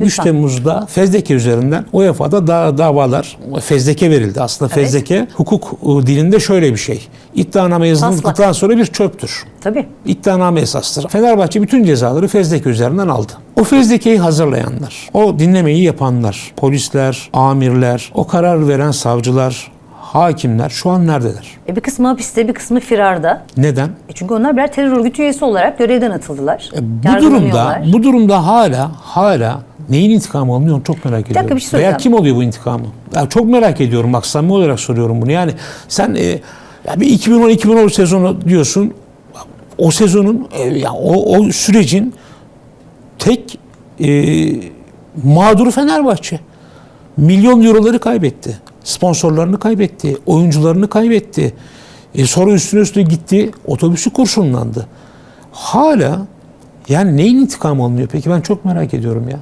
3 Temmuz'da fezleke üzerinden UEFA'da da davalar fezleke verildi. Aslında Evet. fezleke hukuk dilinde şöyle bir şey. İddianame yazıldıktan sonra bir çöptür. Tabii. İddianame esastır. Fenerbahçe bütün cezaları fezleke üzerinden aldı. O fezlekeyi hazırlayanlar, o dinlemeyi yapanlar, polisler, amirler, o karar veren savcılar, hakimler şu an neredeler? E bir kısmı hapiste, bir kısmı firarda. Neden? E çünkü onlar birer terör örgütü üyesi olarak görevden atıldılar. E, Bu durumda, bu durumda hala hala neyin intikamı alınıyor onu çok merak ediyorum. bir şey Veya kim oluyor bu intikamı? Ya çok merak ediyorum. Bak samimi olarak soruyorum bunu. Yani sen e, ya bir 2010-2013 sezonu diyorsun. O sezonun e, ya o, o sürecin tek e, mağduru Fenerbahçe. Milyon euroları kaybetti. Sponsorlarını kaybetti. Oyuncularını kaybetti. E, sonra üstüne üstüne gitti. Otobüsü kurşunlandı. Hala yani neyin intikamı alınıyor peki ben çok merak ediyorum ya.